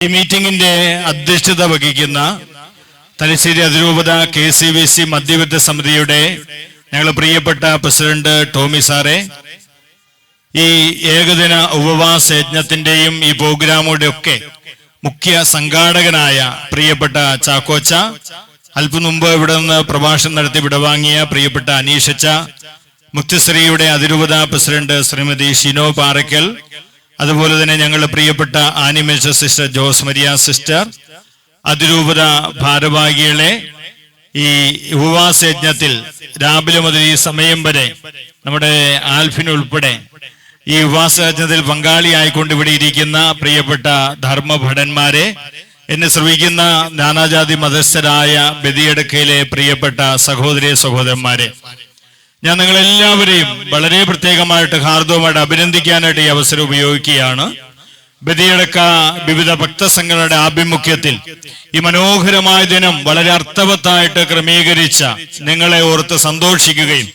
ഈ മീറ്റിംഗിന്റെ അധ്യക്ഷത വഹിക്കുന്ന തലശ്ശേരി അതിരൂപത കെ സി ബി സി മധ്യവിധ സമിതിയുടെ ഞങ്ങളുടെ പ്രിയപ്പെട്ട പ്രസിഡന്റ് ടോമി സാറെ ഈ ഏകദിന ഉപവാസ യജ്ഞത്തിന്റെയും ഈ പ്രോഗ്രാമുടെ ഒക്കെ മുഖ്യ സംഘാടകനായ പ്രിയപ്പെട്ട ചാക്കോച്ച അല്പം മുമ്പ് ഇവിടെ നിന്ന് പ്രഭാഷണം നടത്തി വിടവാങ്ങിയ പ്രിയപ്പെട്ട അനീഷച്ച മുക്തിശ്രീയുടെ അതിരൂപത പ്രസിഡന്റ് ശ്രീമതി ഷിനോ പാറയ്ക്കൽ അതുപോലെ തന്നെ ഞങ്ങളുടെ പ്രിയപ്പെട്ട ആനിമേഷ സിസ്റ്റർ ജോസ് മരിയ സിസ്റ്റർ അതിരൂപത ഭാരവാഹികളെ ഈ ഉപവാസ യജ്ഞത്തിൽ രാവിലെ മുതൽ ഈ സമയം വരെ നമ്മുടെ ആൽഫിൻ ഉൾപ്പെടെ ഈ ഉപവാസ യജ്ഞത്തിൽ പങ്കാളിയായിക്കൊണ്ട് ഇവിടെ ഇരിക്കുന്ന പ്രിയപ്പെട്ട ധർമ്മഭടന്മാരെ എന്നെ ശ്രമിക്കുന്ന നാനാജാതി മതസ്ഥരായ ബദിയടക്കയിലെ പ്രിയപ്പെട്ട സഹോദരി സഹോദരന്മാരെ. ഞാൻ നിങ്ങളെല്ലാവരെയും വളരെ പ്രത്യേകമായിട്ട് ഹാർദവുമായിട്ട് അഭിനന്ദിക്കാനായിട്ട് ഈ അവസരം ഉപയോഗിക്കുകയാണ്. ബദിയടക്ക വിവിധ ഭക്തസംഘങ്ങളുടെ ആഭിമുഖ്യത്തിൽ ഈ മനോഹരമായ ദിനം വളരെ അർത്ഥവത്തായിട്ട് ക്രമീകരിച്ച നിങ്ങളെ ഓർത്ത് സന്തോഷിക്കുകയും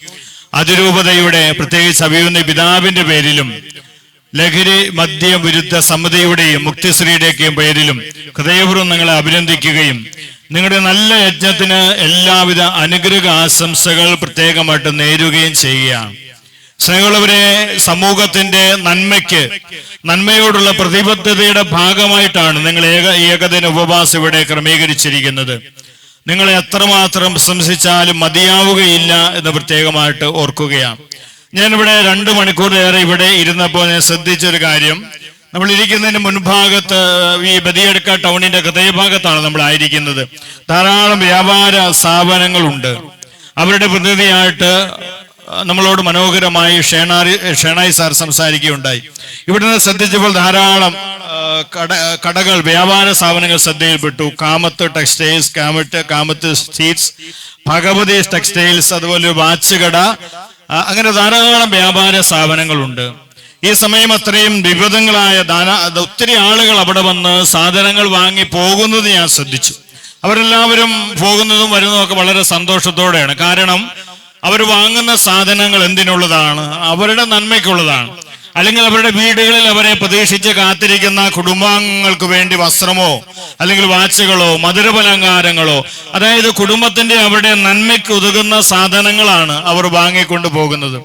അതിരൂപതയുടെ പ്രത്യേകിച്ച് അഭിയുന്ന പിതാവിന്റെ പേരിലും ലഹരി മദ്യ വിരുദ്ധ സമിതിയുടെയും മുക്തിശ്രീയുടെയൊക്കെയും പേരിലും ഹൃദയപൂർവം നിങ്ങളെ അഭിനന്ദിക്കുകയും നിങ്ങളുടെ നല്ല യജ്ഞത്തിന് എല്ലാവിധ അനുഗ്രഹ ആശംസകൾ പ്രത്യേകമായിട്ട് നേരുകയും ചെയ്യുകയാണ്. സ്നേഹമുള്ളവരെ സമൂഹത്തിന്റെ നന്മയ്ക്ക് നന്മയോടുള്ള പ്രതിബദ്ധതയുടെ ഭാഗമായിട്ടാണ് നിങ്ങൾ ഏക ഏകദിന ഉപവാസം ഇവിടെ ക്രമീകരിച്ചിരിക്കുന്നത്. നിങ്ങൾ എത്രമാത്രം പ്രശംസിച്ചാലും മതിയാവുകയില്ല എന്ന് പ്രത്യേകമായിട്ട് ഓർക്കുകയാണ്. ഞാനിവിടെ രണ്ട് മണിക്കൂറിലേറെ ഇവിടെ ഇരുന്നപ്പോൾ ഞാൻ ശ്രദ്ധിച്ചൊരു കാര്യം. നമ്മൾ ഇരിക്കുന്നതിന് മുൻഭാഗത്ത് ഈ ബദിയടുക്ക ടൗണിന്റെ ഹൃദയഭാഗത്താണ് നമ്മൾ ആയിരിക്കുന്നത് ധാരാളം വ്യാപാര സ്ഥാപനങ്ങളുണ്ട്. അവരുടെ പ്രതിനിധിയായിട്ട് നമ്മളോട് മനോഹരമായി ഷേണാരി ഷേണായി സാർ സംസാരിക്കുകയുണ്ടായി. ഇവിടെ നിന്ന് ശ്രദ്ധിച്ചപ്പോൾ ധാരാളം കട കടകൾ വ്യാപാര സ്ഥാപനങ്ങൾ ശ്രദ്ധയിൽപ്പെട്ടു. കാമത്ത് ടെക്സ്റ്റൈൽസ് കാമത്ത് കാമത്ത് സ്റ്റീറ്റ്സ് ഭഗവതി ടെക്സ്റ്റൈൽസ് അതുപോലെ വാച്ച് കട അങ്ങനെ ധാരാളം വ്യാപാര സ്ഥാപനങ്ങളുണ്ട്. ഈ സമയം അത്രയും വിവിധങ്ങളായ ദാന ഒത്തിരി ആളുകൾ അവിടെ വന്ന് സാധനങ്ങൾ വാങ്ങി പോകുന്നത് ഞാൻ ശ്രദ്ധിച്ചു. അവരെല്ലാവരും പോകുന്നതും വരുന്നതും ഒക്കെ വളരെ സന്തോഷത്തോടെയാണ്. കാരണം അവർ വാങ്ങുന്ന സാധനങ്ങൾ എന്തിനുള്ളതാണ്? അവരുടെ നന്മയ്ക്കുള്ളതാണ്. അല്ലെങ്കിൽ അവരുടെ വീടുകളിൽ അവരെ പ്രതീക്ഷിച്ച് കാത്തിരിക്കുന്ന കുടുംബാംഗങ്ങൾക്ക് വേണ്ടി വസ്ത്രമോ അല്ലെങ്കിൽ വാച്ചുകളോ മധുരപലങ്കാരങ്ങളോ അതായത് കുടുംബത്തിന്റെ അവരുടെ നന്മയ്ക്ക് ഉതകുന്ന സാധനങ്ങളാണ് അവർ വാങ്ങിക്കൊണ്ട് പോകുന്നത്.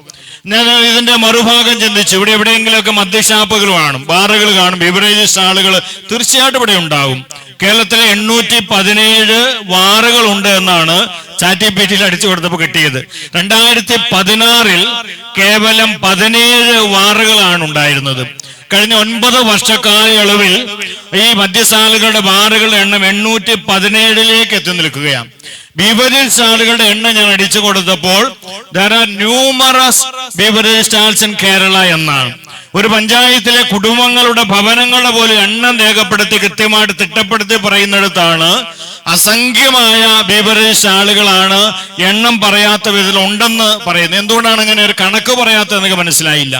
ഞാൻ ഇതിന്റെ മറുഭാഗം ചിന്തിച്ചു. ഇവിടെ എവിടെയെങ്കിലുമൊക്കെ മദ്യഷാപ്പുകൾ കാണും ബാറുകൾ കാണും ബിവറേജ് സ്റ്റാളുകൾ തീർച്ചയായിട്ടും ഇവിടെ ഉണ്ടാകും. കേരളത്തിലെ എണ്ണൂറ്റി പതിനേഴ് വാറുകൾ ഉണ്ട് എന്നാണ് ചാറ്റി പീറ്റിൽ അടിച്ചു കൊടുത്തപ്പോൾ കിട്ടിയത്. രണ്ടായിരത്തി പതിനാറിൽ കേവലം പതിനേഴ് വാറുകളാണ് ഉണ്ടായിരുന്നത്. കഴിഞ്ഞ ഒൻപത് വർഷക്കാലയളവിൽ ഈ മദ്യശാലകളുടെ ബാറുകളുടെ എണ്ണം എണ്ണൂറ്റി പതിനേഴിലേക്ക് എത്തി നിൽക്കുകയാണ്. ബീവറേജ് സ്റ്റാളുകളുടെ എണ്ണം ഞാൻ അടിച്ചു കൊടുത്തപ്പോൾ there are numerous beverage stalls in Kerala എന്നാണ്. ഒരു പഞ്ചായത്തിലെ കുടുംബങ്ങളുടെ ഭവനങ്ങളുടെ പോലെ എണ്ണം രേഖപ്പെടുത്തി കൃത്യമായിട്ട് തിട്ടപ്പെടുത്തി പറയുന്നിടത്താണ് അസംഖ്യമായ ബീവറേജ് ആളുകളാണ് എണ്ണം പറയാത്ത വിധത്തിൽ ഉണ്ടെന്ന് പറയുന്നത്. എന്തുകൊണ്ടാണ് അങ്ങനെ ഒരു കണക്ക് പറയാത്തത് എനിക്ക് മനസ്സിലായില്ല.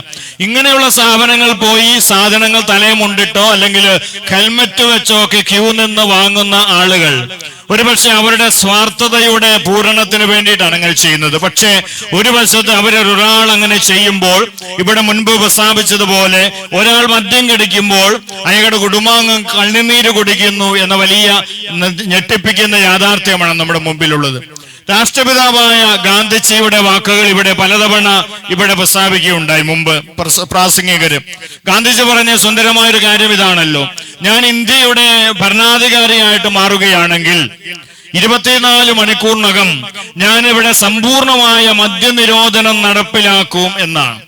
ഇങ്ങനെയുള്ള സ്ഥാപനങ്ങൾ പോയി സാധനങ്ങൾ തലയുമുണ്ടിട്ടോ അല്ലെങ്കിൽ ഹെൽമറ്റ് വെച്ചോ ഒക്കെ ക്യൂ നിന്ന് വാങ്ങുന്ന ആളുകൾ ഒരുപക്ഷെ അവരുടെ സ്വാർത്ഥതയുടെ പൂരണത്തിന് വേണ്ടിയിട്ടാണ് അങ്ങനെ ചെയ്യുന്നത്. പക്ഷേ ഒരു വശത്ത് അവരൊരാൾ അങ്ങനെ ചെയ്യുമ്പോൾ ഇവിടെ മുൻപ് പ്രസ്താവിച്ചതുപോലെ ഒരാൾ മദ്യം കടിക്കുമ്പോൾ അയാളുടെ കുടുംബാംഗം കണ്ണുനീര് കുടിക്കുന്നു എന്ന വലിയ ഞെട്ടിപ്പിക്കുന്ന യാഥാർത്ഥ്യമാണ് നമ്മുടെ മുമ്പിലുള്ളത്. രാഷ്ട്രപിതാവായ ഗാന്ധിജിയുടെ വാക്കുകൾ ഇവിടെ പലതവണ ഇവിടെ പ്രസ്താവിക്കുകയുണ്ടായി മുമ്പ് പ്രസ- പ്രാസംഗികര്. ഗാന്ധിജി പറഞ്ഞ സുന്ദരമായ ഒരു കാര്യം ഇതാണല്ലോ. ഞാൻ ഇന്ത്യയുടെ ഭരണാധികാരിയായിട്ട് മാറുകയാണെങ്കിൽ ഇരുപത്തിനാല് മണിക്കൂറിനകം ഞാൻ ഇവിടെ സമ്പൂർണമായ മദ്യനിരോധനം നടപ്പിലാക്കും എന്നാണ്.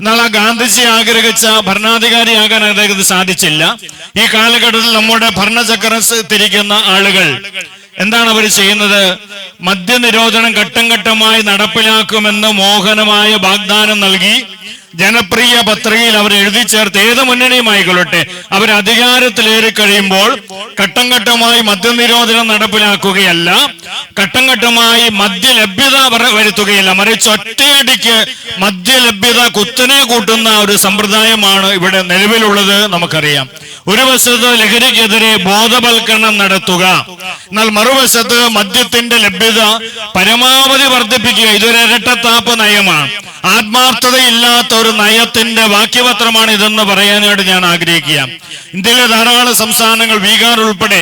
എന്നാൽ ആ ഗാന്ധിജി ആഗ്രഹിച്ച ഭരണാധികാരിയാകാൻ അദ്ദേഹത്തിന് സാധിച്ചില്ല. ഈ കാലഘട്ടത്തിൽ നമ്മുടെ ഭരണചക്രം തിരിക്കുന്ന ആളുകൾ എന്താണ് അവർ ചെയ്യുന്നത്? മദ്യനിരോധനം ഘട്ടം ഘട്ടമായി നടപ്പിലാക്കുമെന്ന് മോഹനമായ വാഗ്ദാനം നൽകി ജനപ്രിയ പത്രികയിൽ അവർ എഴുതി ചേർത്ത് ഏത് മുന്നണിയും ആയിക്കൊള്ളട്ടെ. അവർ അധികാരത്തിലേറി കഴിയുമ്പോൾ ഘട്ടം ഘട്ടമായി മദ്യനിരോധനം നടപ്പിലാക്കുകയല്ല. ഘട്ടം ഘട്ടമായി മദ്യലഭ്യത വര- വരുത്തുകയില്ല. മറിച്ച് ഒറ്റയടിക്ക് മദ്യലഭ്യത കുത്തനെ കൂട്ടുന്ന ഒരു സമ്പ്രദായമാണ് ഇവിടെ നിലവിലുള്ളത് നമുക്കറിയാം. ഒരു വശത്ത് ലഹരിക്കെതിരെ ബോധവൽക്കരണം നടത്തുക എന്നാൽ മറുവശത്ത് മദ്യത്തിന്റെ ലഭ്യത പരമാവധി വർദ്ധിപ്പിക്കുക ഇതൊരു ഇരട്ടത്താപ്പ് നയമാണ്. ആത്മാർത്ഥതയില്ലാത്ത ഒരു നയത്തിന്റെ വാക്യപത്രമാണ് ഇതെന്ന് പറയാനായിട്ട് ഞാൻ ആഗ്രഹിക്കുക. ഇന്ത്യയിലെ ധാരാളം സംസ്ഥാനങ്ങൾ ബീഹാർ ഉൾപ്പെടെ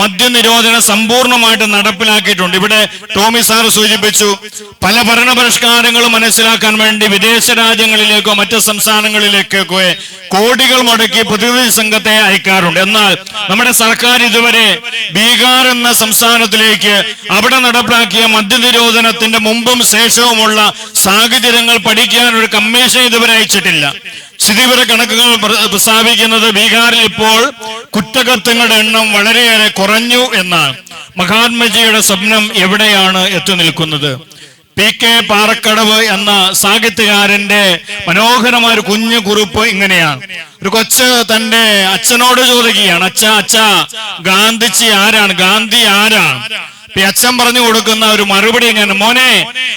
മദ്യനിരോധനം സമ്പൂർണമായിട്ട് നടപ്പിലാക്കിയിട്ടുണ്ട്. ഇവിടെ ടോമി സാർ സൂചിപ്പിച്ചു പല ഭരണപരിഷ്കാരങ്ങളും മനസ്സിലാക്കാൻ വേണ്ടി വിദേശ രാജ്യങ്ങളിലേക്കോ മറ്റ് സംസ്ഥാനങ്ങളിലേക്കൊക്കെ കോടികൾ മുടക്കി പ്രതിനിധി സംഘത്തെ അയക്കാറുണ്ട്. എന്നാൽ നമ്മുടെ സർക്കാർ ഇതുവരെ ബീഹാർ എന്ന സംസ്ഥാനത്തിലേക്ക് അവിടെ നടപ്പിലാക്കിയ മദ്യനിരോധനത്തിന്റെ മുമ്പും ശേഷവുമുള്ള സാഹചര്യങ്ങൾ പഠിക്കാൻ ഒരു കമ്മീഷൻ ഇതുവരെ അയച്ചിട്ടില്ല സ്ഥിതിവിവര കണക്കുകൾ പ്രസ്താവിക്കുന്നത് ബീഹാറിൽ ഇപ്പോൾ കുറ്റകൃത്യങ്ങളുടെ എണ്ണം വളരെയേറെ കുറഞ്ഞു എന്നാണ്. മഹാത്മജിയുടെ സ്വപ്നം എവിടെയാണ് എത്തി നിൽക്കുന്നത്? പി കെ പാറക്കടവ് എന്ന സാഹിത്യകാരന്റെ മനോഹരമായ ഒരു കുഞ്ഞു കുറിപ്പ് ഇങ്ങനെയാണ്. ഒരു കൊച്ച് തന്റെ അച്ഛനോട് ചോദിക്കുകയാണ് അച്ഛ അച്ഛ ഗാന്ധിജി ആരാണ്? ഗാന്ധി ആരാണ് അച്ഛൻ പറഞ്ഞു കൊടുക്കുന്ന ഒരു മറുപടി ഇങ്ങനെ മോനെ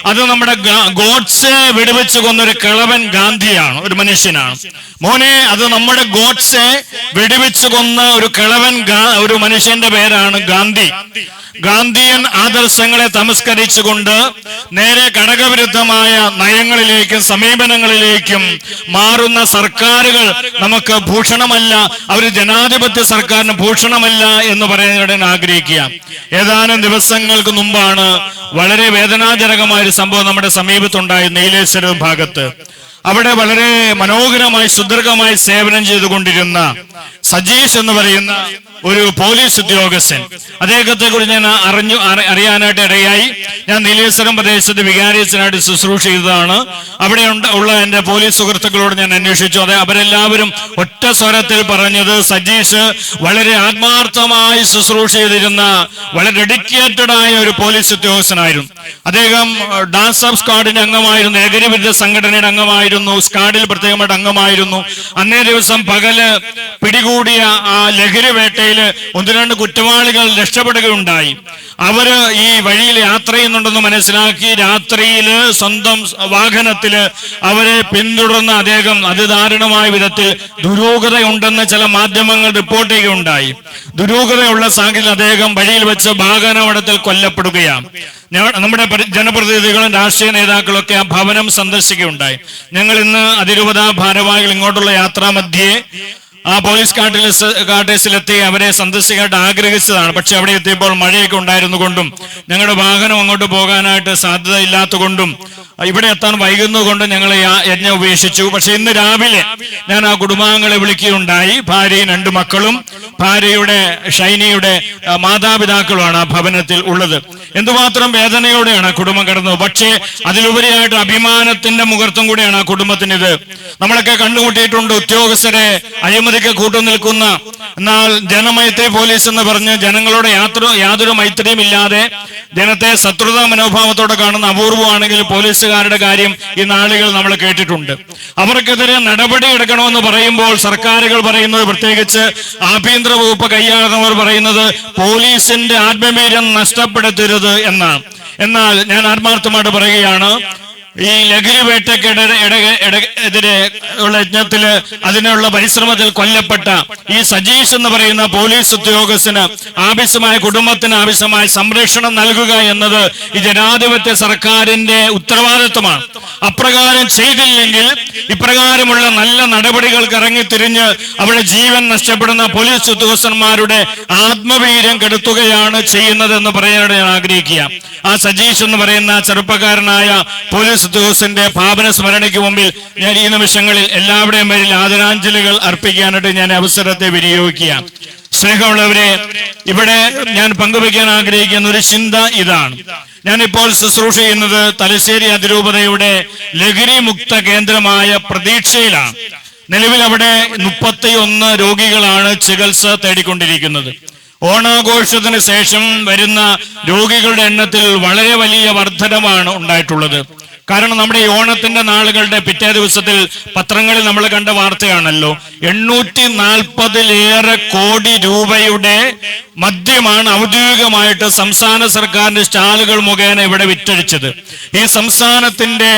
അത് നമ്മുടെ ഗോഡ്സെ വെടിവെച്ച് കൊന്നൊരു കിളവൻ ഗാന്ധിയാണ് ഒരു മനുഷ്യനാണ്. മോനെ അത് നമ്മുടെ ഗോഡ്സെ വെടിവെച്ച് കൊന്ന ഒരു കിളവൻ ഒരു മനുഷ്യന്റെ പേരാണ് ഗാന്ധി. ഗാന്ധിയൻ ആദർശങ്ങളെ തമസ്കരിച്ചുകൊണ്ട് നേരെ ഘടകവിരുദ്ധമായ നയങ്ങളിലേക്കും സമീപനങ്ങളിലേക്കും മാറുന്ന സർക്കാരുകൾ നമുക്ക് ഭൂഷണമല്ല അവർ ജനാധിപത്യ സർക്കാരിന് ഭൂഷണമല്ല എന്ന് ഞാൻ ആഗ്രഹിക്കുക. ഏതാനും ദിവസങ്ങൾക്ക് മുമ്പാണ് വളരെ വേദനാജനകമായ ഒരു സംഭവം നമ്മുടെ സമീപത്തുണ്ടായ നീലേശ്വരം ഭാഗത്ത്. അവിടെ വളരെ മനോഹരമായി സുദീർഘമായി സേവനം ചെയ്തുകൊണ്ടിരുന്ന സജീഷ് എന്ന് പറയുന്ന ഒരു പോലീസ് ഉദ്യോഗസ്ഥൻ. അദ്ദേഹത്തെ കുറിച്ച് ഞാൻ അറിഞ്ഞു അറി- അറിയാനായിട്ട് ഇടയായി. ഞാൻ നീലേശ്വരം പ്രദേശത്ത് വികാരിയച്ചനായിട്ട് ശുശ്രൂഷ ചെയ്തതാണ്. അവിടെ ഉള്ള എന്റെ പോലീസ് സുഹൃത്തുക്കളോട് ഞാൻ അന്വേഷിച്ചു. അതെ അവരെല്ലാവരും ഒറ്റ സ്വരത്തിൽ പറഞ്ഞത് സജീഷ് വളരെ ആത്മാർത്ഥമായി ശുശ്രൂഷ ചെയ്തിരുന്ന വളരെ ഡെഡിക്കേറ്റഡ് ആയ ഒരു പോലീസ് ഉദ്യോഗസ്ഥനായിരുന്നു. അദ്ദേഹം ഡാൻസ് ഓഫ് സ്ക്വാഡിന്റെ അംഗമായിരുന്നു ഏകരവിരുദ്ധ സംഘടനയുടെ അംഗമായിരുന്നു. സ്ക്വാഡിൽ പ്രത്യേകമായിട്ട് അംഗമായിരുന്നു. അന്നേ ദിവസം പകൽ പിടികൂടിയ ആ ലഹരി വേട്ടയിൽ ഒന്ന് രണ്ട് കുറ്റവാളികൾ രക്ഷപ്പെടുകയുണ്ടായി. അവർ ഈ വഴിയിൽ യാത്ര ചെയ്യുന്നുണ്ടെന്ന് മനസ്സിലാക്കി രാത്രിയിൽ സ്വന്തം വാഹനത്തിൽ അവരെ പിന്തുടർന്ന അദ്ദേഹം അതിദാരുണമായ വിധത്തിൽ ദുരൂഹതയുണ്ടെന്ന് ചില മാധ്യമങ്ങൾ റിപ്പോർട്ട് ചെയ്യുകയുണ്ടായി. ദുരൂഹതയുള്ള സാഹചര്യം അദ്ദേഹം വഴിയിൽ വെച്ച് വാഹനപടത്തിൽ കൊല്ലപ്പെടുകയാണ്. നമ്മുടെ പരി- ജനപ്രതിനിധികളും രാഷ്ട്രീയ നേതാക്കളൊക്കെ ആ ഭവനം സന്ദർശിക്കുകയുണ്ടായി. ഞങ്ങൾ ഇന്ന് അതിരൂപത ഭാരവാഹികൾ ഇങ്ങോട്ടുള്ള യാത്രാമധ്യേ ആ പോലീസ് കാട്ടിൽ കാട്ടേഴ്സിലെത്തി അവരെ സന്ദർശിക്കാനായിട്ട് ആഗ്രഹിച്ചതാണ്. പക്ഷെ അവിടെ എത്തിയപ്പോൾ മഴയൊക്കെ ഉണ്ടായിരുന്നു കൊണ്ടും ഞങ്ങളുടെ വാഹനം അങ്ങോട്ട് പോകാനായിട്ട് സാധ്യത ഇല്ലാത്തതുകൊണ്ടും ഇവിടെ എത്താൻ വൈകുന്നതുകൊണ്ട് ഞങ്ങൾ യജ്ഞം ഉപേക്ഷിച്ചു. പക്ഷെ ഇന്ന് രാവിലെ ഞാൻ ആ കുടുംബാംഗങ്ങളെ വിളിക്കുകയുണ്ടായി. ഭാര്യയും രണ്ട് മക്കളും ഭാര്യയുടെ ഷൈനിയുടെ മാതാപിതാക്കളുമാണ് ആ ഭവനത്തിൽ ഉള്ളത്. എന്തുമാത്രം വേദനയോടെയാണ് ആ കുടുംബം കടന്നത്. പക്ഷേ അതിലുപരിയായിട്ട് അഭിമാനത്തിന്റെ മുഹൂർത്തം കൂടിയാണ് ആ കുടുംബത്തിന് ഇത് നമ്മളൊക്കെ കണ്ടുമുട്ടിയിട്ടുണ്ട് ഉദ്യോഗസ്ഥരെ അഴിമതിക്ക് കൂട്ടുനിൽക്കുന്ന എന്നാൽ ജനമൈത്രി പോലീസ് എന്ന് പറഞ്ഞ് ജനങ്ങളോട് യാത്ര യാതൊരു മൈത്രിയും ഇല്ലാതെ ജനത്തെ ശത്രുതാ മനോഭാവത്തോടെ കാണുന്ന അപൂർവമാണെങ്കിൽ പോലീസുകാരുടെ കാര്യം ഈ നാളുകൾ നമ്മൾ കേട്ടിട്ടുണ്ട്. അവർക്കെതിരെ നടപടി എടുക്കണമെന്ന് പറയുമ്പോൾ സർക്കാരുകൾ പറയുന്നത് പ്രത്യേകിച്ച് ആഭ്യന്തര വകുപ്പ് കൈയാളുന്നവർ പറയുന്നത് പോലീസിന്റെ ആത്മവീര്യം നഷ്ടപ്പെടുത്തരുത് എന്നാണ്. എന്നാൽ ഞാൻ ആത്മാർത്ഥമായിട്ട് പറയുകയാണ് ഈ ലഹരി വേട്ടക്കെതിരെ ഉള്ള യജ്ഞത്തിൽ അതിനുള്ള പരിശ്രമത്തിൽ കൊല്ലപ്പെട്ട ഈ സജീഷ് എന്ന് പറയുന്ന പോലീസ് ഉദ്യോഗസ്ഥന് ആവശ്യമായ കുടുംബത്തിന് ആവശ്യമായ സംരക്ഷണം നൽകുക എന്നത് ഈ ജനാധിപത്യ സർക്കാരിന്റെ ഉത്തരവാദിത്വമാണ്. അപ്രകാരം ചെയ്തില്ലെങ്കിൽ ഇപ്രകാരമുള്ള നല്ല നടപടികൾക്ക് ഇറങ്ങിത്തിരിഞ്ഞ് അവിടെ ജീവൻ നഷ്ടപ്പെടുന്ന പോലീസ് ഉദ്യോഗസ്ഥന്മാരുടെ ആത്മവീര്യം കെടുത്തുകയാണ് ചെയ്യുന്നത് എന്ന് പറയാനാണ് ഞാൻ ആഗ്രഹിക്കുക. ആ സജീഷ് എന്ന് പറയുന്ന ചെറുപ്പക്കാരനായ പോലീസ് ഉദ്യോഗസ്ഥന്റെ പാപന സ്മരണയ്ക്ക് മുമ്പിൽ ഞാൻ ഈ നിമിഷങ്ങളിൽ എല്ലാവരുടെയും പേരിൽ ആദരാഞ്ജലികൾ അർപ്പിക്കാനായിട്ട് ഞാൻ അവസരത്തെ വിനിയോഗിക്കുക സ്നേഹമുള്ളവരെ ഇവിടെ ഞാൻ പങ്കുവയ്ക്കാൻ ആഗ്രഹിക്കുന്ന ഒരു ചിന്ത ഇതാണ്. ഞാൻ ഇപ്പോൾ ശുശ്രൂഷ ചെയ്യുന്നത് തലശ്ശേരി അതിരൂപതയുടെ ലഹരി മുക്ത കേന്ദ്രമായ പ്രതീക്ഷയിലാണ്. നിലവിൽ അവിടെ മുപ്പത്തി ഒന്ന് രോഗികളാണ് ചികിത്സ തേടിക്കൊണ്ടിരിക്കുന്നത്. ഓണാഘോഷത്തിന് ശേഷം വരുന്ന രോഗികളുടെ എണ്ണത്തിൽ വളരെ വലിയ വർധനമാണ് ഉണ്ടായിട്ടുള്ളത്. കാരണം നമ്മുടെ ഈ ഓണത്തിന്റെ നാളുകളുടെ പിറ്റേ ദിവസത്തിൽ പത്രങ്ങളിൽ നമ്മൾ കണ്ട വാർത്തയാണല്ലോ. എണ്ണൂറ്റി നാൽപ്പതിലേറെ കോടി രൂപയുടെ മദ്യമാണ് ഔദ്യോഗികമായിട്ട് സംസ്ഥാന സർക്കാരിന്റെ സ്റ്റാളുകൾ മുഖേന ഇവിടെ വിറ്റഴിച്ചത്. ഈ സംസ്ഥാനത്തിന്റെ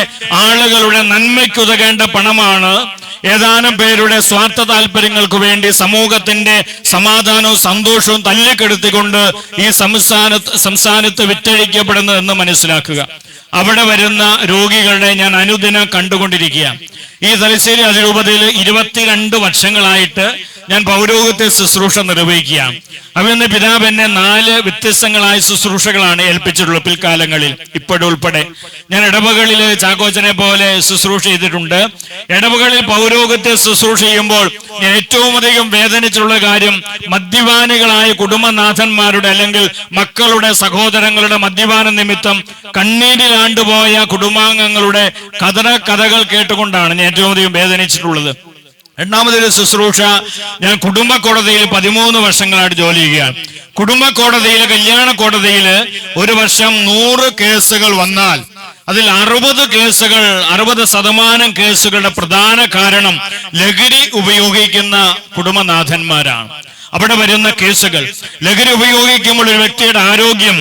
ആളുകളുടെ നന്മയ്ക്കുതകേണ്ട പണമാണ് ഏതാനും പേരുടെ സ്വാർത്ഥ താല്പര്യങ്ങൾക്ക് വേണ്ടി സമൂഹത്തിന്റെ സമാധാനവും സന്തോഷവും തല്ലിക്കെടുത്തിക്കൊണ്ട് ഈ സംസ്ഥാന സംസ്ഥാനത്ത് വിറ്റഴിക്കപ്പെടുന്നത് എന്ന് മനസ്സിലാക്കുക. അവിടെ വരുന്ന രോഗികളുടെ ഞാൻ അനുദിനം കണ്ടുകൊണ്ടിരിക്കുക ഈ തലശ്ശേരി അതിരൂപതയിൽ ഇരുപത്തിരണ്ട് വർഷങ്ങളായിട്ട് ഞാൻ പൗരോഗത്തെ ശുശ്രൂഷ നിർവഹിക്കുകയാണ്. അവിടുന്ന് പിതാവ് എന്നെ നാല് വ്യത്യസ്തങ്ങളായ ശുശ്രൂഷകളാണ് ഏൽപ്പിച്ചിട്ടുള്ളത് പിൽക്കാലങ്ങളിൽ ഇപ്പോഴുൾപ്പെടെ ഞാൻ ഇടവകളിൽ ചാക്കോച്ചനെ പോലെ ശുശ്രൂഷ ചെയ്തിട്ടുണ്ട്. ഇടവകളിൽ പൗരോഗത്തെ ശുശ്രൂഷ ചെയ്യുമ്പോൾ ഞാൻ ഏറ്റവും അധികം വേദനിച്ചുള്ള കാര്യം മദ്യപാനികളായ കുടുംബനാഥന്മാരുടെ അല്ലെങ്കിൽ മക്കളുടെ സഹോദരങ്ങളുടെ മദ്യപാന നിമിത്തം കണ്ണീരിലാണ്ടുപോയ കുടുംബാംഗങ്ങളുടെ കഥ കഥകൾ കേട്ടുകൊണ്ടാണ് ഞാൻ ഏറ്റവും അധികം വേദനിച്ചിട്ടുള്ളത്. രണ്ടാമതൊരു ശുശ്രൂഷ ഞാൻ കുടുംബ കോടതിയിൽ പതിമൂന്ന് വർഷങ്ങളായിട്ട് ജോലി ചെയ്യുകയാണ്. കുടുംബ കോടതിയിൽ കല്യാണ കോടതിയിൽ ഒരു വർഷം നൂറ് കേസുകൾ വന്നാൽ അതിൽ അറുപത് കേസുകൾ അറുപത് ശതമാനം കേസുകളുടെ പ്രധാന കാരണം ലഹരി ഉപയോഗിക്കുന്ന കുടുംബനാഥന്മാരാണ്. അവിടെ വരുന്ന കേസുകൾ. ലഹരി ഉപയോഗിക്കുമ്പോൾ ഒരു വ്യക്തിയുടെ ആരോഗ്യം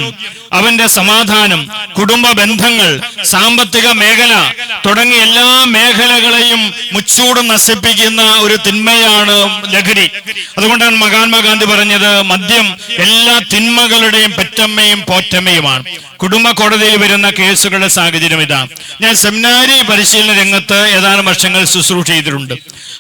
അവന്റെ സമാധാനം കുടുംബ ബന്ധങ്ങൾ സാമ്പത്തിക മേഖല തുടങ്ങിയ എല്ലാ മേഖലകളെയും മുച്ചൂട് നശിപ്പിക്കുന്ന ഒരു തിന്മയാണ് ലഹരി. അതുകൊണ്ടാണ് മഹാത്മാഗാന്ധി പറഞ്ഞത് മദ്യം എല്ലാ തിന്മകളുടെയും പെറ്റമ്മയും പോറ്റമ്മയുമാണ്. കുടുംബ കോടതിയിൽ വരുന്ന കേസുകളുടെ സാഹചര്യം ഇതാ. ഞാൻ സെമിനാരി പരിശീലന രംഗത്ത് ഏതാനും വർഷങ്ങൾ ശുശ്രൂഷ ചെയ്തിട്ടുണ്ട്.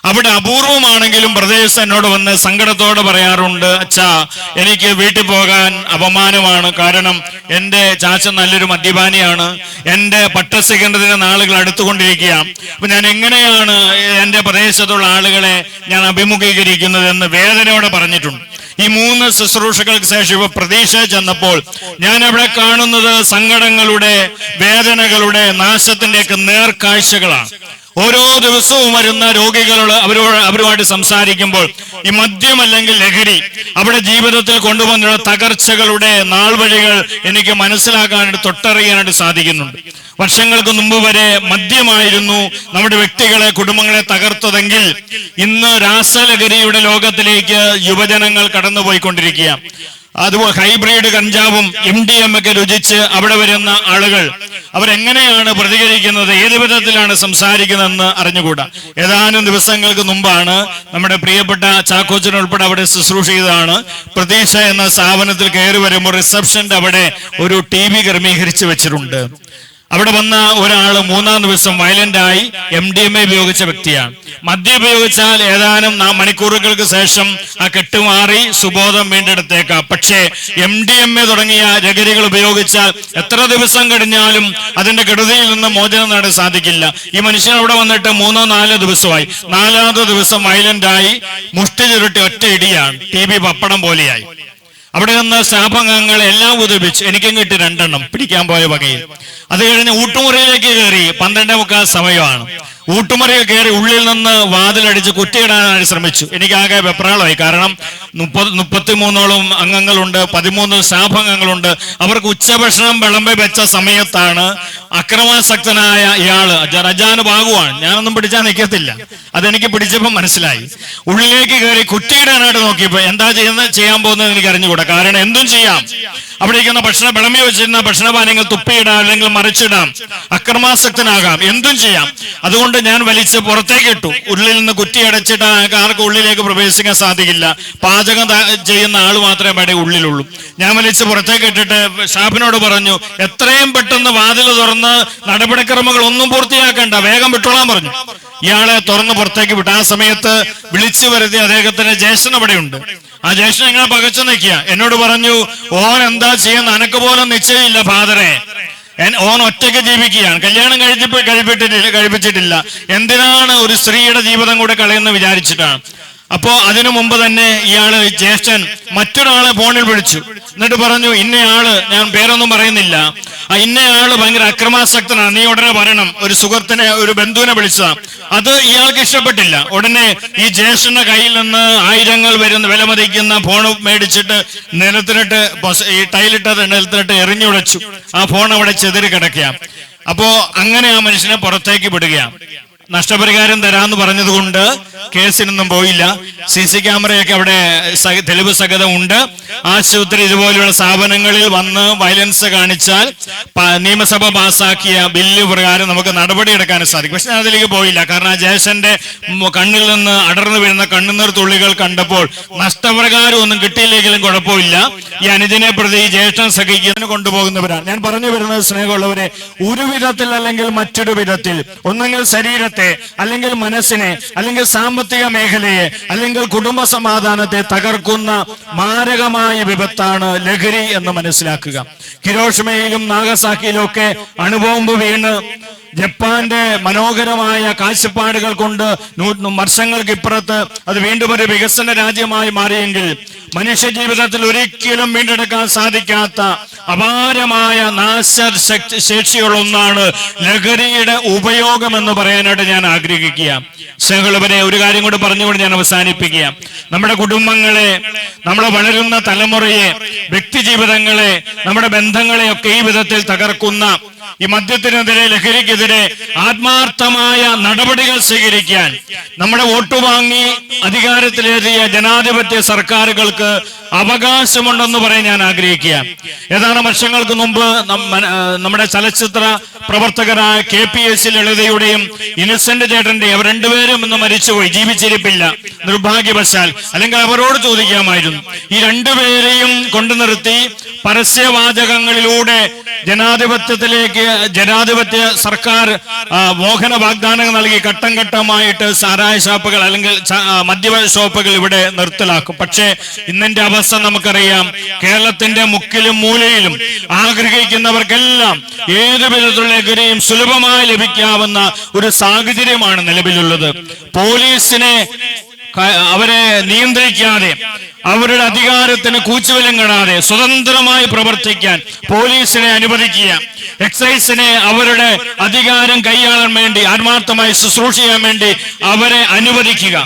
അവിടെ അപൂർവമാണെങ്കിലും പ്രദേശം എന്നോട് വന്ന് സങ്കടത്തോടെ പറയാറുണ്ട് അച്ഛാ എനിക്ക് വീട്ടിൽ പോകാൻ അപമാനമാണ്. കാരണം എന്റെ ചാച്ച നല്ലൊരു മദ്യപാനിയാണ്. എന്റെ പട്ടസിക്കേണ്ടതിന്റെ നാളുകൾ അടുത്തുകൊണ്ടിരിക്കുക അപ്പൊ ഞാൻ എങ്ങനെയാണ് എന്റെ പ്രദേശത്തുള്ള ആളുകളെ ഞാൻ അഭിമുഖീകരിക്കുന്നത്? എന്ന് വേദനയോടെ പറഞ്ഞിട്ടുണ്ട്. ഈ മൂന്ന് ശുശ്രൂഷകൾക്ക് ശേഷം ഇവ പ്രതീക്ഷ ചെന്നപ്പോൾ ഞാൻ അവിടെ കാണുന്നത് സങ്കടങ്ങളുടെ വേദനകളുടെ നാശത്തിന്റെയൊക്കെ നേർക്കാഴ്ചകളാണ്. ഓരോ ദിവസവും വരുന്ന രോഗികളോട് അവരോട് അവരുമായിട്ട് സംസാരിക്കുമ്പോൾ ഈ മദ്യം അല്ലെങ്കിൽ ലഹരി അവിടെ ജീവിതത്തിൽ കൊണ്ടുവന്നുള്ള തകർച്ചകളുടെ നാൾവഴികൾ എനിക്ക് മനസ്സിലാക്കാനായിട്ട് തൊട്ടറിയാനായിട്ട് സാധിക്കുന്നുണ്ട്. വർഷങ്ങൾക്ക് മുമ്പ് വരെ മദ്യമായിരുന്നു നമ്മുടെ വ്യക്തികളെ കുടുംബങ്ങളെ തകർത്തതെങ്കിൽ ഇന്ന് രാസലഹരിയുടെ ലോകത്തിലേക്ക് യുവജനങ്ങൾ കടന്നുപോയിക്കൊണ്ടിരിക്കുക അതുപോലെ ഹൈബ്രിഡ് കഞ്ചാവും എം ഡി എം ഒക്കെ രുചിച്ച് അവിടെ വരുന്ന ആളുകൾ അവരെങ്ങനെയാണ് പ്രതികരിക്കുന്നത് ഏത് വിധത്തിലാണ് സംസാരിക്കുന്നതെന്ന് അറിഞ്ഞുകൂടാ. ഏതാനും ദിവസങ്ങൾക്ക് മുമ്പാണ് നമ്മുടെ പ്രിയപ്പെട്ട ചാക്കോച്ചൻ ഉൾപ്പെടെ അവിടെ ശുശ്രൂഷ ചെയ്തതാണ്. പ്രതീക്ഷ എന്ന സ്ഥാപനത്തിൽ കയറി വരുമ്പോൾ റിസപ്ഷന്റെ അവിടെ ഒരു ടി വി ക്രമീകരിച്ചു വെച്ചിട്ടുണ്ട്. അവിടെ വന്ന ഒരാൾ മൂന്നാം ദിവസം വയലന്റ് ആയി എം ഡി എം എ ഉപയോഗിച്ച വ്യക്തിയാണ്. മദ്യം ഉപയോഗിച്ചാൽ ഏതാനും മണിക്കൂറുകൾക്ക് ശേഷം ആ കെട്ടുമാറി സുബോധം വീണ്ടെടുത്തേക്കാം. പക്ഷേ എം ഡി എം എ തുടങ്ങിയ ലഹരികൾ ഉപയോഗിച്ചാൽ എത്ര ദിവസം കഴിഞ്ഞാലും അതിന്റെ കെടുതിയിൽ നിന്ന് മോചനം നേടാൻ സാധിക്കില്ല. ഈ മനുഷ്യൻ അവിടെ വന്നിട്ട് മൂന്നോ നാലോ ദിവസമായി. നാലാമത്തെ ദിവസം വയലന്റ് ആയി മുഷ്ടി ചുരുട്ടി ഒറ്റ ഇടിയാണ്. ടി ബി പപ്പടം പോലെയായി. അവിടെ നിന്ന് സ്റ്റാഫംഗങ്ങൾ എല്ലാം ഉദപിച്ചു എനിക്കും കിട്ടി രണ്ടെണ്ണം പിടിക്കാൻ പോയ വകയിൽ. അത് കഴിഞ്ഞ് ഊട്ടുമുറിയിലേക്ക് കയറി പന്ത്രണ്ടേ മുക്കാൽ സമയമാണ്. ഊട്ടുമുറിയിൽ കയറി ഉള്ളിൽ നിന്ന് വാതിലടിച്ച് കുറ്റിയിടാനായി ശ്രമിച്ചു. എനിക്ക് ആകെ വെപ്രാളമായി. കാരണം മുപ്പത് മുപ്പത്തിമൂന്നോളം അംഗങ്ങളുണ്ട് പതിമൂന്ന് സ്റ്റാഫ് അംഗങ്ങളുണ്ട് അവർക്ക് ഉച്ചഭക്ഷണം വിളമ്പി വെച്ച സമയത്താണ് അക്രമാസക്തനായ ഇയാൾ റജാന് ഭാഗുവാണ് ഞാനൊന്നും പിടിച്ചാൽ നിൽക്കത്തില്ല അതെനിക്ക് പിടിച്ചപ്പോൾ മനസ്സിലായി. ഉള്ളിലേക്ക് കയറി കുറ്റിയിടാനായിട്ട് നോക്കിയപ്പോ എന്താ ചെയ്യുന്ന ചെയ്യാൻ പോകുന്നത് എനിക്ക് അറിഞ്ഞുകൂടാ. കാരണം എന്തും ചെയ്യാം. അവിടെ ഇരിക്കുന്ന ഭക്ഷണ വിളമ്പി വെച്ചിരുന്ന ഭക്ഷണപാനങ്ങൾ തുപ്പിയിടാം അല്ലെങ്കിൽ മറിച്ചിടാം. അക്രമാസക്തനാകാം. എന്തും ചെയ്യാം. അതുകൊണ്ട് ഞാൻ വലിച്ച് പുറത്തേക്ക് ഇട്ടു. ഉള്ളിൽ നിന്ന് കുറ്റി അടച്ചിട്ട് ആർക്ക് ഉള്ളിലേക്ക് പ്രവേശിക്കാൻ സാധിക്കില്ല. പാചകം ചെയ്യുന്ന ആൾ മാത്രമേ അവിടെ ഉള്ളിലുള്ളൂ. ഞാൻ വലിച്ച് പുറത്തേക്ക് ഇട്ടിട്ട് ഷാഫിനോട് പറഞ്ഞു എത്രയും പെട്ടെന്ന് വാതിൽ തുറന്ന് നടപടിക്രമങ്ങൾ ഒന്നും പൂർത്തിയാക്കണ്ട. വേഗം വിട്ടോളാൻ പറഞ്ഞു. ഇയാളെ തുറന്ന് പുറത്തേക്ക് വിട്ടു. ആ സമയത്ത് വിളിച്ചു വരുത്തി അദ്ദേഹത്തിന്റെ ജ്യേഷ്ഠൻ അവിടെയുണ്ട്. ആ ജ്യേഷ്ഠൻ ഇങ്ങനെ പകച്ചു നിൽക്കുക. എന്നോട് പറഞ്ഞു ഓൻ എന്താ ചെയ്യുന്ന അനക്ക് പോലും നിശ്ചയമില്ല ഫാദറെ. ഓൻ ഒറ്റയ്ക്ക് ജീവിക്കുകയാണ്. കല്യാണം കഴിച്ചിട്ട് കഴിപ്പിട്ടിട്ടില്ല കഴിപ്പിച്ചിട്ടില്ല. എന്തിനാണ് ഒരു സ്ത്രീയുടെ ജീവിതം കൂടെ കളയെന്ന് വിചാരിച്ചിട്ടാണ്. അപ്പോ അതിനു മുമ്പ് തന്നെ ഇയാൾ ജ്യേഷ്ഠൻ മറ്റൊരാളെ ഫോണിൽ വിളിച്ചു. എന്നിട്ട് പറഞ്ഞു ഇന്നയാൾ ഞാൻ പേരൊന്നും പറയുന്നില്ല. ആ ഇന്നയാൾ ഭയങ്കര അക്രമാസക്തനാണ്. നീ ഉടനെ വരണം. ഒരു സുഹൃത്തിനെ ഒരു ബന്ധുവിനെ വിളിച്ചതാ. അത് ഇയാൾക്ക് ഇഷ്ടപ്പെട്ടില്ല. ഉടനെ ഈ ജ്യേഷ്ഠന്റെ കയ്യിൽ നിന്ന് ആയിരങ്ങൾ വരുന്ന വിലമതിക്കുന്ന ഫോൺ മേടിച്ചിട്ട് നിലത്തിലിട്ട് പൊസ- ഈ ടൈലിട്ടത് നിലത്തിലിട്ട് എറിഞ്ഞുടച്ചു ആ ഫോൺ അവിടെ ചെതിരി കിടക്കുക അപ്പോ അങ്ങനെ ആ മനുഷ്യനെ പുറത്തേക്ക് വിടുകയാണ് നഷ്ടപരിഹാരം തരാന്ന് പറഞ്ഞതുകൊണ്ട് കേസിനൊന്നും പോയില്ല. സി സി ക്യാമറയൊക്കെ അവിടെ തെളിവ് സഹിതം ഉണ്ട് ആശുപത്രി ഇതുപോലെയുള്ള സ്ഥാപനങ്ങളിൽ വന്ന് വയലൻസ് കാണിച്ചാൽ നിയമസഭ പാസാക്കിയ ബില്ല് പ്രകാരം നമുക്ക് നടപടിയെടുക്കാൻ സാധിക്കും. പക്ഷെ അതിലേക്ക് പോയില്ല. കാരണം ജയശന്റെ കണ്ണിൽ നിന്ന് അടർന്നു വീഴുന്ന കണ്ണുനീർ തുള്ളികൾ കണ്ടപ്പോൾ നഷ്ടപ്രകാരം ഒന്നും കിട്ടിയില്ലെങ്കിലും കുഴപ്പമില്ല. ഈ അനുജനെ പ്രതി ജ്യേഷ്ഠൻ സഹിക്കുന്നതിന് കൊണ്ടുപോകുന്നവരാണ്. ഞാൻ പറഞ്ഞു വരുന്നത് സ്നേഹമുള്ളവരെ ഒരു വിധത്തിൽ അല്ലെങ്കിൽ മറ്റൊരു വിധത്തിൽ ഒന്നെങ്കിൽ ശരീരത്തെ അല്ലെങ്കിൽ മനസ്സിനെ അല്ലെങ്കിൽ സാമ്പത്തിക മേഖലയെ അല്ലെങ്കിൽ കുടുംബ സമാധാനത്തെ തകർക്കുന്ന മാരകമായ വിപത്താണ് ലഹരി എന്ന് മനസ്സിലാക്കുക. ഹിരോഷിമയിലും നാഗസാക്കിയിലും ഒക്കെ അണുബോംബ് വീണ് ജപ്പാന്റെ മനോഹരമായ കാഴ്ചപ്പാടുകൾ കൊണ്ട് വർഷങ്ങൾക്ക് ഇപ്പുറത്ത് അത് വീണ്ടും ഒരു വികസന രാജ്യമായി മാറിയെങ്കിൽ മനുഷ്യ ജീവിതത്തിൽ ഒരിക്കലും വീണ്ടെടുക്കാൻ സാധിക്കാത്ത അപാരമായ നാശ ശേഷിയുള്ള ഒന്നാണ് ലഹരിയുടെ ഉപയോഗം എന്ന് പറയാനായിട്ട് ഞാൻ ആഗ്രഹിക്കുക. സ്നേഹമുള്ളവരെ ഒരു കാര്യം കൂടി പറഞ്ഞുകൊണ്ട് ഞാൻ അവസാനിപ്പിക്കുക. നമ്മുടെ കുടുംബങ്ങളെ നമ്മൾ വളരുന്ന തലമുറയെ വ്യക്തി ജീവിതങ്ങളെ നമ്മുടെ ബന്ധങ്ങളെയൊക്കെ ഈ വിധത്തിൽ തകർക്കുന്ന ഈ മദ്യത്തിനെതിരെ ലഹരിക്കെതിരെ ആത്മാർത്ഥമായ നടപടികൾ സ്വീകരിക്കാൻ നമ്മുടെ വോട്ട് വാങ്ങി അധികാരത്തിലേറിയ ജനാധിപത്യ സർക്കാരുകൾക്ക് അവകാശമുണ്ടെന്ന് പറയാൻ ഞാൻ ആഗ്രഹിക്കുക. ഏതാനും വർഷങ്ങൾക്ക് മുമ്പ് നമ്മുടെ ചലച്ചിത്ര പ്രവർത്തകരായ കെ പി എസ് ലളിതയുടെയും ഇന്നസെന്റ് ചേട്ടന്റെയും അവർ രണ്ടുപേരും ഇന്ന് മരിച്ചുപോയി. ജീവിച്ചിരിപ്പില്ല. നിർഭാഗ്യവശാൽ. അല്ലെങ്കിൽ അവരോട് ചോദിക്കാമായിരുന്നു. ഈ രണ്ടുപേരെയും കൊണ്ടു നിർത്തി പരസ്യവാചകങ്ങളിലൂടെ ജനാധിപത്യത്തിലേക്ക് ജനാധിപത്യ സർക്കാർ മോഹന വാഗ്ദാനങ്ങൾ നൽകി ഘട്ടം ഘട്ടമായിട്ട് സാരായ ഷോപ്പുകൾ അല്ലെങ്കിൽ മദ്യപ ഷോപ്പുകൾ ഇവിടെ നിർത്തലാക്കും. പക്ഷേ ഇന്നിന്റെ അവസ്ഥ നമുക്കറിയാം. കേരളത്തിന്റെ മുക്കിലും മൂലയിലും ആഗ്രഹിക്കുന്നവർക്കെല്ലാം ഏത് വിധത്തിലുള്ള ലഹരിയും സുലഭമായി ലഭിക്കാവുന്ന ഒരു സാഹചര്യമാണ് നിലവിലുള്ളത്. പോലീസിനെ അവരെ നിയന്ത്രിക്കാതെ അവരുടെ അധികാരത്തിന് കൂച്ചുവിലം കാണാതെ സ്വതന്ത്രമായി പ്രവർത്തിക്കാൻ പോലീസിനെ അനുവദിക്കുക. എക്സൈസിനെ അവരുടെ അധികാരം കൈയാളാൻ വേണ്ടി ആത്മാർത്ഥമായി ശുശ്രൂഷിക്കാൻ വേണ്ടി അവരെ അനുവദിക്കുക.